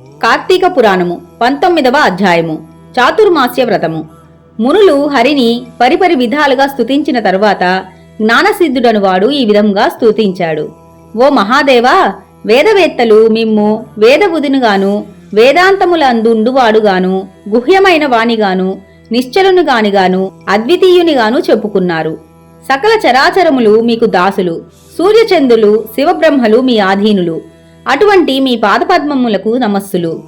కార్తీక పురాణము పంతొమ్మిదవ అధ్యాయము చాతుర్మాస్య వ్రతము. మునులు హరిని పరిపరి విధాలుగా స్తుతించిన తరువాత జ్ఞానసిద్ధుడను వాడు ఈ విధంగా స్తుతించాడు. ఓ మహాదేవా వేదవేత్తలు మిమ్ము వేదబుధునుగాను వేదాంతములందుండువాడుగాను గుహ్యమైన వానిగాను నిశ్చలునుగానిగాను అద్వితీయునిగాను చెప్పుకున్నారు. సకల చరాచరములు మీకు దాసులు సూర్యచంద్రులు శివబ్రహ్మలు మీ ఆధీనులు. అటువంటి మీ పాదపద్మములకు నమస్సులు.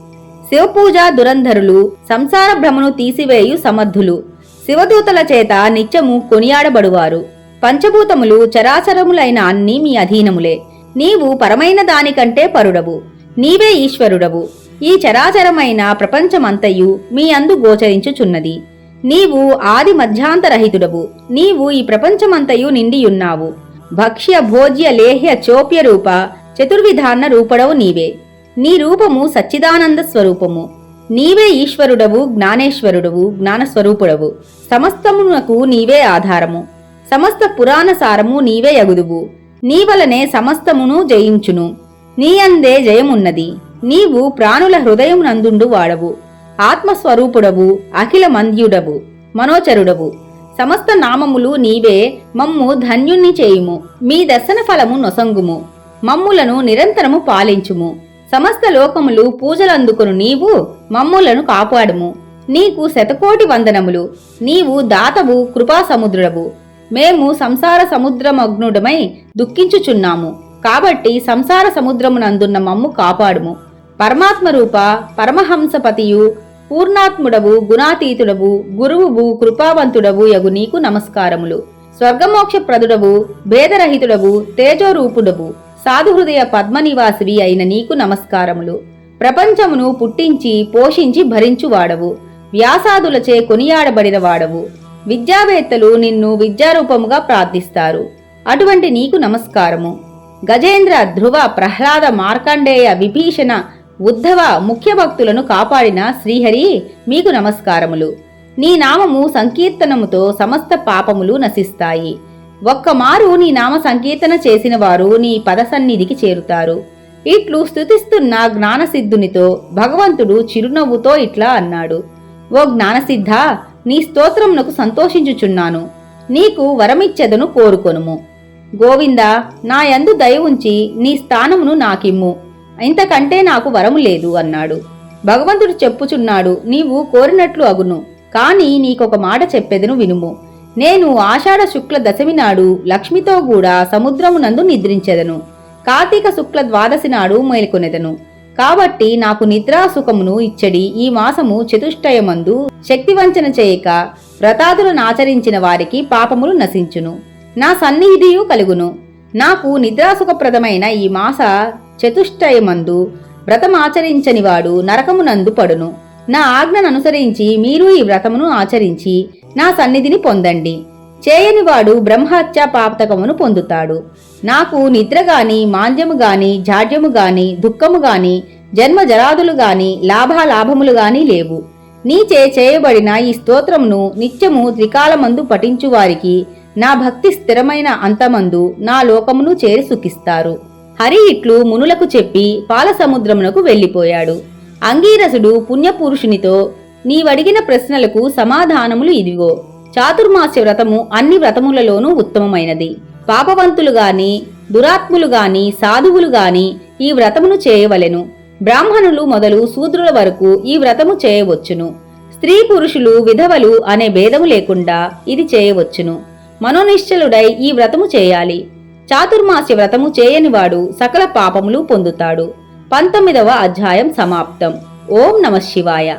శివపూజ దురంధరులు సంసార భ్రమను తీసివేయు సమర్థులు. శివదూతల చేత నిత్యము కొనియాడబడువారు. పంచభూతములు చరాచరములైన అన్నీ మీ అధీనములే. నీవు పరమైన దానికంటే పరుడవు. నీవే ఈశ్వరుడవు. ఈ చరాచరమైన ప్రపంచమంతయు మీ అందు గోచరించుచున్నది. నీవు ఆది మధ్యాంతరహితుడవు నీవు ఈ ప్రపంచమంతయు నిండియున్నావు. భక్ష్య భోజ్య లేహ్య చోప్య రూప చతుర్విధాన రూపడవు నీవే. నీ రూపము సచ్చిదానంద స్వరూపము. నీవే ఈశ్వరుడవు జ్ఞానేశ్వరుడవు జ్ఞానస్వరూపుడవు. సమస్తమునకు నీవే ఆధారము. సమస్త పురాణ సారము నీవే యగుదువు నీ వలనే సమస్తమును జయించును. నీ అందే జయమున్నది. నీవు ప్రాణుల హృదయమునందుండు వాడవు. ఆత్మస్వరూపుడవు అఖిల మంద్యుడవు మనోచరుడవు. సమస్త నామములు నీవే మమ్ము ధన్యుణ్ణి చేయుము. మీ దర్శన ఫలము నొసంగుము. మమ్ములను నిరంతరము పాలించుము. సమస్త లోకములు పూజలందుకును నీవు మమ్ములను కాపాడుము. నీకు శతకోటి వందనములు. నీవు దాతవు కృపాసముద్రుడవు. మేము సంసార సముద్రమగ్నుడమై దుఃఖించుచున్నాము. కాబట్టి సంసార సముద్రమునందున్న మమ్ము కాపాడుము. పరమాత్మ రూప పరమహంసపతియు పూర్ణాత్ముడవు గుణాతీతుడవు గురువువు కృపావంతుడవు యగు నీకు నమస్కారములు. స్వర్గమోక్ష ప్రదుడవు భేదరహితుడవు తేజోరూపుడవు. సాధుహృదయ పద్మనివాసివి అయిన నీకు నమస్కారములు. ప్రపంచమును పుట్టించి పోషించి భరించువాడవు వ్యాసాదులచే కొనియాడబడిన వాడవు. విద్యావేత్తలు నిన్ను విద్యారూపముగా ప్రార్థిస్తారు. అటువంటి నీకు నమస్కారము. గజేంద్ర ధ్రువ ప్రహ్లాద మార్కండేయ విభీషణ ఉద్ధవ ముఖ్య భక్తులను కాపాడిన శ్రీహరి మీకు నమస్కారములు. నీ నామము సంకీర్తనముతో సమస్త పాపములు నశిస్తాయి. ఒక్కమారు నీ నామ సంకీర్తన చేసిన వారు నీ పద సన్నిధికి చేరుతారు. ఇట్లు స్తుతిస్తున్న జ్ఞానసిద్ధునితో భగవంతుడు చిరునవ్వుతో ఇట్లా అన్నాడు. ఓ జ్ఞానసిద్ధ నీ స్తోత్రమునకు సంతోషించుచున్నాను. నీకు వరమిచ్చెదను కోరుకొనుము. గోవింద నా యందు దయ ఉంచి నీ స్థానమును నాకిమ్ము. ఇంతకంటే నాకు వరము లేదు అన్నాడు. భగవంతుడు చెప్పుచున్నాడు నీవు కోరినట్లు అగును. కాని నీకొక మాట చెప్పేదను వినుము. నేను ఆషాఢ శుక్ల దశమి నాడు లక్ష్మితో కూడా సముద్రమునందు నిద్రించెదను. కార్తీక శుక్ల ద్వాదశి నాడు మేల్కొనెదను. కాబట్టి నాకు నిద్రాసుఖమును ఇచ్చడి ఈ మాసము చతుష్టయమందు శక్తివంచన చేయక వ్రతాదులను ఆచరించిన వారికి పాపములు నశించును. నా సన్నిధియు కలుగును. నాకు నిద్రాసుఖప్రదమైన ఈ మాస చతుష్టయమందు వ్రతమాచరించని వాడు నరకమునందు పడును. నా ఆజ్ఞను అనుసరించి మీరు ఈ వ్రతమును ఆచరించి నా సన్నిధిని పొందండి. చేయనివాడు బ్రహ్మహత్య పాపతకమును పొందుతాడు. నాకు నిద్ర గాని మాంద్యము గాని జాడ్యము గాని దుఃఖము గాని జన్మ జరాదులు గాని లాభాలాభములు గాని లేవు. నీచే చేయబడిన ఈ స్తోత్రమును నిత్యము త్రికాలమందు పఠించు వారికి నా భక్తి స్థిరమైన అంతమందు నా లోకమును చేరి సుఖిస్తారు. హరి ఇట్లు మునులకు చెప్పి పాలసముద్రమునకు వెళ్ళిపోయాడు. అంగీరసుడు పుణ్యపురుషునితో నీవడిగిన ప్రశ్నలకు సమాధానములు ఇదిగో. చాతుర్మాస్య వ్రతము అన్ని వ్రతములలోనూ ఉత్తమమైనది. పాపవంతులు గాని దురాత్ములు గాని సాధువులు గాని ఈ వ్రతమును చేయవలెను. బ్రాహ్మణులు మొదలు శూద్రుల వరకు ఈ వ్రతము చేయవచ్చును. స్త్రీ పురుషులు విధవలు అనే భేదము లేకుండా ఇది చేయవచ్చును. మనోనిశ్చలుడై ఈ వ్రతము చేయాలి. చాతుర్మాస్య వ్రతము చేయనివాడు సకల పాపములు పొందుతాడు. పంతొమ్మిదవ అధ్యాయం సమాప్తం. ఓం నమ శివాయ.